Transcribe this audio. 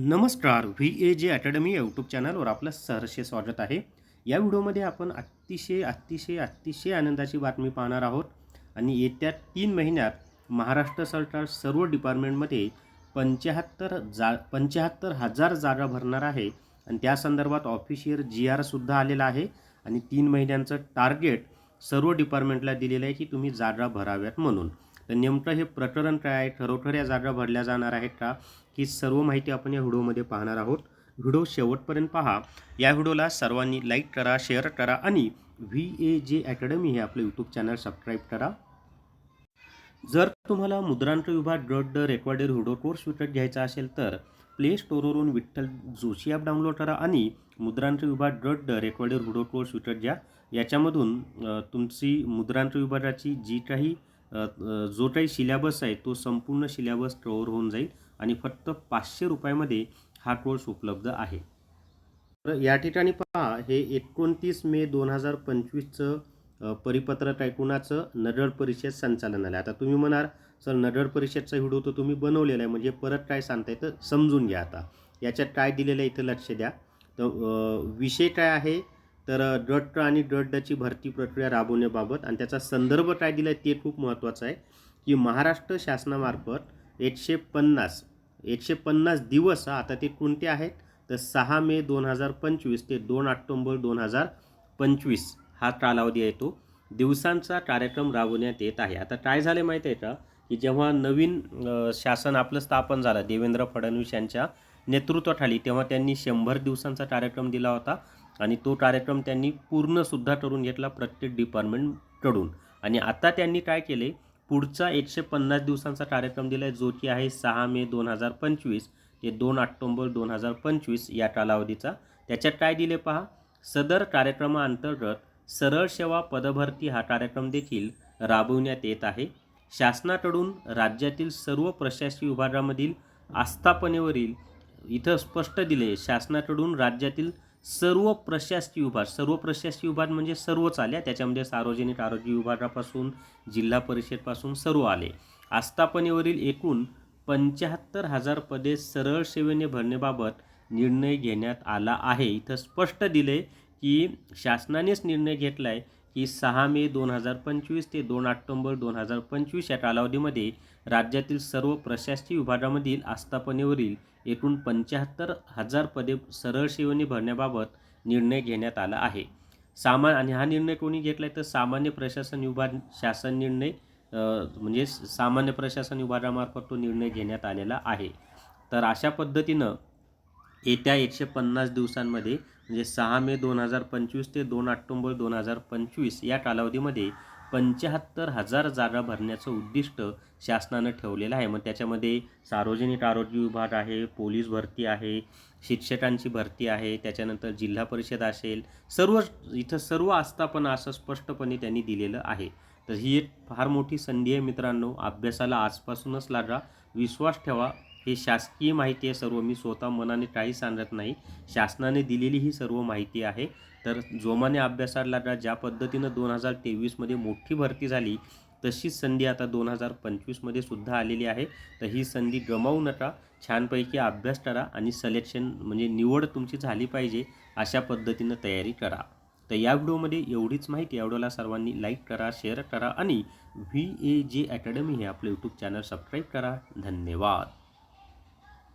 नमस्कार V A जे academy YouTube चॅनलवर आपलं सहर्ष स्वागत आहे. या व्हिडिओमध्ये आपण अतिशय अतिशय अतिशय आनंदाची बातमी पाहणार आहोत आणि येत्या तीन महिन्यात महाराष्ट्र सरकार सर्व डिपार्टमेंटमध्ये पंच्याहत्तर जा पंच्याहत्तर हजार जागा भरणार आहे आणि त्या संदर्भात ऑफिशियल जी आरसुद्धा आलेला आहे आणि तीन महिन्यांचं टार्गेट सर्व डिपार्टमेंटला दिलेलं आहे की तुम्ही जागा भराव्यात म्हणून. तर नेमकं हे प्रकरण काय आहे? खरोखर या जागा भरल्या जाणार आहेत का? ही सर्व माहिती आपण या व्हिडिओमध्ये पाहणार आहोत. व्हिडिओ शेवटपर्यंत पहा. या व्हिडिओला सर्वांनी लाईक करा शेअर करा आणि व्ही ए जे अकॅडमी हे आपलं यूट्यूब चॅनल सबस्क्राईब करा. जर तुम्हाला मुद्रांक विभाग got the recorded video course विकत घ्यायचा असेल तर प्ले स्टोरवरून विठ्ठल जोशी ॲप डाउनलोड करा आणि मुद्रांक विभाग got the recorded video course विकत घ्या. याच्यामधून तुमची मुद्रांक विभागाची जी काही जो काही सिलॅबस आहे तो संपूर्ण सिलॅबस कवर होऊन जाईल आणि फक्त पाचशे रुपयामध्ये हा कोर्स उपलब्ध आहे. तर या ठिकाणी पहा हे एकोणतीस मे दोन हजार पंचवीसचं परिपत्रक आहे नगर परिषद संचालनालय. आता तुम्ही म्हणाल सर नगर परिषदचा व्हिडिओ तर तुम्ही बनवलेला आहे म्हणजे परत काय सांगताय तर समजून घ्या आता. याच्यात काय दिलेलं आहे इथं लक्ष द्या. तर विषय काय आहे? तर गट आणि गटची भरती प्रक्रिया राबवण्याबाबत आणि त्याचा संदर्भ काय दिला आहे ते खूप महत्त्वाचं आहे की महाराष्ट्र शासनामार्फत एकशे पन्नास एकशे पन्नास दिवस हा, आता ते कोणते आहेत? तर सहा मे दोन हजार पंचवीस ते दोन ऑक्टोंबर दोन हजार पंचवीस हा कालावधी आहे तो. दिवसांचा कार्यक्रम राबवण्यात येत आहे. आता काय झालं माहीत आहे का? की जेव्हा नवीन शासन आपलं स्थापन झालं देवेंद्र फडणवीस यांच्या नेतृत्वाखाली तेव्हा त्यांनी शंभर दिवसांचा कार्यक्रम दिला होता. आणि तो कार्यक्रम त्यांनी पूर्णसुद्धा करून घेतला प्रत्येक डिपार्टमेंटकडून आणि आता त्यांनी काय केले? पुढचा एकशे पन्नास दिवसांचा कार्यक्रम दिला आहे जो की आहे सहा मे दोन हजार पंचवीस ते दोन ऑक्टोंबर दोन हजार पंचवीस या कालावधीचा. त्याच्यात काय दिले पहा? सदर कार्यक्रमाअंतर्गत सरळ सेवा पदभरती हा कार्यक्रम देखील राबवण्यात येत आहे. शासनाकडून राज्यातील सर्व प्रशासकीय विभागामधील आस्थापनेवरील इथं स्पष्ट दिले शासनाकडून राज्यातील सर्व प्रशासकीय विभाग सर्व प्रशासकीय विभाग म्हणजे सर्वच आल्या. त्याच्यामध्ये सार्वजनिक आरोग्य विभागापासून जिल्हा परिषदपासून सर्व आले. आस्थापनेवरील एकूण पंच्याहत्तर हजार पदे सरळ सेवेने भरण्याबाबत निर्णय घेण्यात आला आहे. इथं स्पष्ट दिले की शासनानेच निर्णय घेतला आहे की सहा मे दोन हजार पंचवीस ते दोन ऑक्टोंबर दोन हजार पंचवीस या कालावधीमध्ये राज्यातील सर्व प्रशासकीय विभागामधील आस्थापनेवरील एकूण पंच्याहत्तर हजार पदे सरळ सेवेने भरण्याबाबत निर्णय घेण्यात आला आहे. सामान आणि हा निर्णय कोणी घेतला आहे तर सामान्य प्रशासन विभाग शासन निर्णय म्हणजे सामान्य प्रशासन विभागामार्फत तो निर्णय घेण्यात आलेला आहे. तर अशा पद्धतीनं येत्या एकशे पन्नास दिवसांमध्ये म्हणजे सहा मे दोन हजार पंचवीस ते दोन ऑक्टोंबर दोन हजार पंचवीस या कालावधीमध्ये पंच्याहत्तर हजार जागा भरण्याचं उद्दिष्ट शासनानं ठेवलेलं आहे. मग त्याच्यामध्ये सार्वजनिक आरोग्य विभाग आहे पोलीस भरती आहे शिक्षकांची भरती आहे त्याच्यानंतर जिल्हा परिषद असेल सर्व इथं सर्व आस्थापना असं स्पष्टपणे त्यांनी दिलेलं आहे. तर ही एक फार मोठी संधी आहे मित्रांनो. अभ्यासाला आजपासूनच लागा. विश्वास ठेवा. हे शासकीय माहिती आहे सर्व. मी स्वतः मनाने काही सांगत नाही. शासनाने दिलेली ही सर्व माहिती आहे. तर जोमाने अभ्यासाला ज्या पद्धतीनं दोन हजार तेवीसमध्ये मोठी भरती झाली तशीच संधी आता दोन हजार पंचवीसमध्ये सुद्धा आलेली आहे. तर ही संधी गमावू नका. छानपैकी अभ्यास करा आणि सिलेक्शन म्हणजे निवड तुमची झाली पाहिजे अशा पद्धतीनं तयारी करा. तर या व्हिडिओमध्ये एवढीच माहिती. या व्हिडिओला सर्वांनी लाईक करा शेअर करा आणि व्ही ए जे अकॅडमी हे आपलं यूट्यूब चॅनल सबस्क्राईब करा. धन्यवाद.